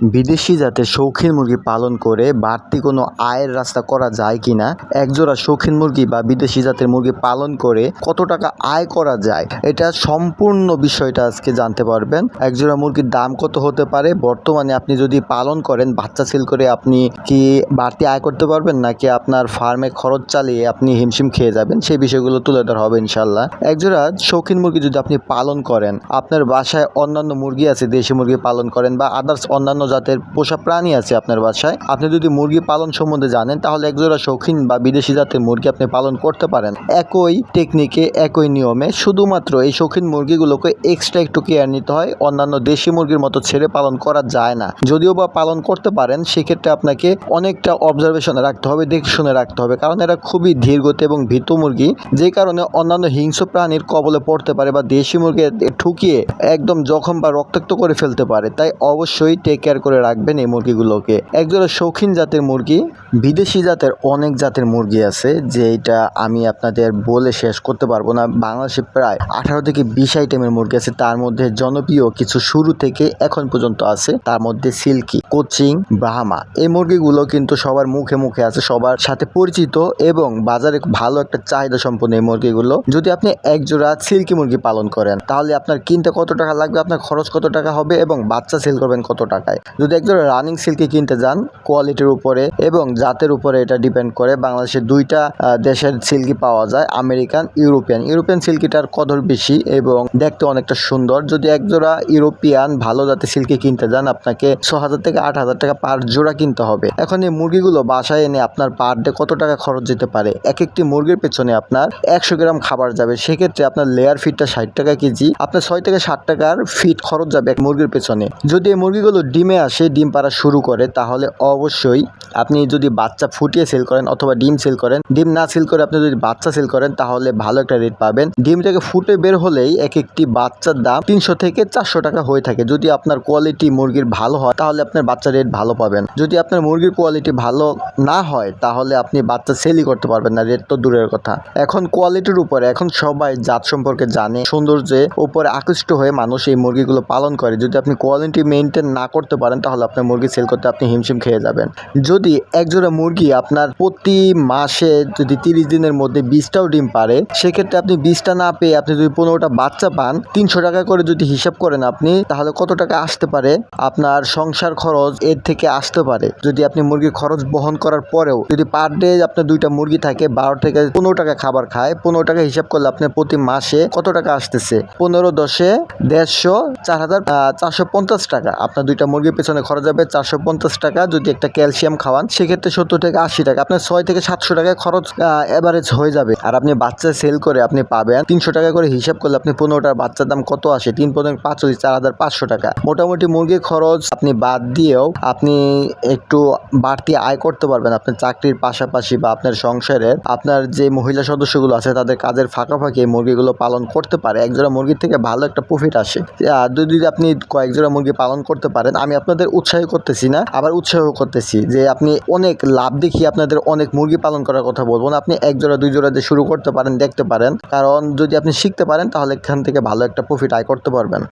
বিদেশি জাতের শৌখিন মুরগি পালন করে বাড়তি কোনো আয়ের রাস্তা করা যায় কিনা, একজোড়া শৌখিন মুরগি বা বিদেশি জাতের মুরগি পালন করে কত টাকা আয় করা যায়, এটা সম্পূর্ণ বিষয়টা আজকে জানতে পারবেন। একজোড়া মুরগির দাম কত হতে পারে, বর্তমানে আপনি যদি পালন করেন, বাচ্চা সেল করে আপনি কি বাড়তি আয় করতে পারবেন, নাকি আপনার ফার্মে খরচ চালিয়ে আপনি হিমশিম খেয়ে যাবেন? সেই বিষয়গুলো তুলে ধরা হবে ইনশাল্লাহ একজোড়া শৌখিন মুরগি যদি আপনি পালন করেন, আপনার বাসায় অন্যান্য মুরগি আছে, দেশি মুরগি পালন করেন বা আদার্স অন্যান্য জাতের পোষা প্রাণী আছে আপনার বাসায়। আপনি যদি মুরগি পালন সম্বন্ধে জানেন, তাহলে একজোড়া শৌখিন বা বিদেশি জাতের মুরগি আপনি পালন করতে পারেন। একই টেকনিকে একই নিয়মে শুধুমাত্র এই শৌখিন মুরগিগুলোকে এক্সট্রা একটু কেয়ার নিতে হয়। অন্যান্য দেশি মুরগির মতো ছেড়ে পালন করা যায় না। যদিও বা পালন করতে পারেন, সেক্ষেত্রে আপনাকে অনেকটা অবজারভেশনে রাখতে হবে, দেখে শুনে রাখতে হবে। কারণ এরা খুবই ধীরগতি এবং ভীতু মুরগি। যে কারণে অন্যান্য হিংস্র প্রাণীর কবলে পড়তে পারে বা দেশি মুরগি ঠুকিয়ে একদম জখম বা রক্তাক্ত করে ফেলতে পারে। তাই অবশ্যই টেক কেয়ার করে রাখবেন এই মুরগিগুলোকে। একজোড়া শৌখিন জাতের মুরগি, বিদেশি জাতের অনেক জাতের মুরগি আছে যেটা আমি আপনাদের বলে শেষ করতে পারব না। বাংলাদেশে প্রায় আঠারো থেকে বিশ আইটেমের মুরগি আছে, তার মধ্যে জনপ্রিয় কিছু শুরু থেকে এখন পর্যন্ত আছে, তার মধ্যে সিল্কি, কোচিং, ব্রাহ্মা। এই মুরগিগুলো কিন্তু সবার মুখে মুখে আছে, সবার সাথে পরিচিত এবং বাজারে ভালো একটা চাহিদা সম্পন্ন এই মুরগিগুলো। যদি আপনি এক জোড়া সিল্কি মুরগি পালন করেন, তাহলে আপনার কিনতে কত টাকা লাগবে, আপনার খরচ কত টাকা হবে এবং বাচ্চা সেল করবেন কত টাকায়? যদি এক জোড়া রানিং সিল্কি কিনতে যান কোয়ালিটির উপরে এবং জাতের উপরে এটা ডিপেন্ড করে, বাংলাদেশের দুইটা দেশের সিল্কি পাওয়া যায় আমেরিকান ইউরোপিয়ান ইউরোপিয়ান সিল্কিটার কদর বেশি এবং দেখতে অনেকটা সুন্দর। যদি এক জোড়া ইউরোপিয়ান ভালো জাতের সিল্কি কিনতে যান, আপনাকে ছ হাজার থেকে আট হাজার টাকা পার জোড়া কিনতে হবে। এখন এই মুরগিগুলো বাসায় এনে আপনার পার ডে কত টাকা খরচ যেতে পারে? এক একটি মুরগির পেছনে আপনার একশো গ্রাম খাবার যাবে। সেক্ষেত্রে আপনার লেয়ার ফিটটা ষাট টাকা কেজি, আপনার ছয় থেকে ষাট টাকার ফিট খরচ যাবে এক মুরগির পেছনে। যদি এই মুরগিগুলো ডিমে আসে ডিম পাড়া শুরু করে, তাহলে অবশ্যই আপনি যদি বাচ্চা ফুটিয়ে সেল করেন অথবা ডিম সেল করেন, ডিম না সেল করে আপনি যদি বাচ্চা সেল করেন, তাহলে ভালো একটা রেট পাবেন। ডিম থেকে ফুটে বের হলেই এক একটি বাচ্চার দাম তিনশো থেকে চারশো টাকা হয়ে থাকে। যদি আপনার কোয়ালিটি মুরগির ভালো হয়, তাহলে আপনার বাচ্চার রেট ভালো পাবেন। যদি আপনার মুরগির কোয়ালিটি ভালো না হয়, তাহলে আপনি বাচ্চা সেলই করতে পারবেন না রেট তো দূরের কথা। এখন কোয়ালিটির উপরে, এখন সবাই জাত সম্পর্কে জানে, সৌন্দর্যে উপরে আকৃষ্ট হয়ে মানুষ এই মুরগিগুলো পালন করে। যদি আপনি কোয়ালিটি মেনটেন না করতে পারেন, তাহলে আপনার মুরগি সেল করতে আপনি হিমশিম খেয়ে যাবেন। যদি একজোড়া মুরগি আপনার প্রতি মাসে যদি তিরিশ দিনের মধ্যে বিশটাও ডিম পারে, সেক্ষেত্রে আপনি বিশটা না পেয়ে আপনি যদি পনেরোটা বাচ্চা পান, তিনশো টাকা করে যদি হিসাব করেন আপনি, তাহলে কত টাকা আসতে পারে? আপনার সংসার খরচ এর থেকে আসতে পারে। যদি আপনি মুরগির খরচ বহন করার পরেও যদি পার ডে আপনার দুইটা মুরগি থাকে, বারো থেকে পনেরো টাকা খাবার খায়, পনেরো টাকা হিসাব করলে আপনার প্রতি মাসে কত টাকা আসতেছে? পনেরো দশে দেড়শো, চার হাজার চারশো পঞ্চাশ টাকা। আপনার দুইটা মুরগির পেছনে খরচ যাবে চারশো পঞ্চাশ টাকা যদি একটা ক্যালসিয়াম খাওয়ান, সেক্ষেত্রে সত্তর থেকে আশি টাকা। আপনার ছয় থেকে সাতশো টাকা খরচ এভারেজ হয়ে যাবে। আর আপনি বাচ্চা সেল করে আপনি পাবেন তিনশো টাকা করে হিসাব করলে আপনি পনেরোটার বাচ্চার দাম কত আসে? তিন পনেরো পাঁচচল্লিশ চার হাজার পাঁচশো টাকা। মোটামুটি মুরগির খরচ আপনি বাদ দিয়েও আপনি একটু বাড়তি আয় করতে পারবেন। আপনার চাকরির পাশাপাশি বা আপনার সংসারের আপনার যে মহিলা সদস্যগুলো আছে, তাদের কাজের ফাঁকাফাঁকি এই মুরগিগুলো পালন করতে পারে। একজোড়া মুরগির থেকে ভালো একটা প্রফিট আসে। যদি আপনি কয়েকজোড়া মুরগি পালন করতে পারেন, আমি আপনাদের উৎসাহ করতেছি না, আবার উৎসাহ করতেছি যে আপনি অনেক লাভ দেখিয়ে আপনাদের অনেক মুরগি পালন করার কথা বলব না, আপনি এক জোড়া, দুই জোড়া দিয়ে শুরু করতে পারেন, দেখতে পারেন। কারণ যদি আপনি শিখতে পারেন, তাহলে এখান থেকে ভালো একটা প্রফিট আয় করতে পারবেন।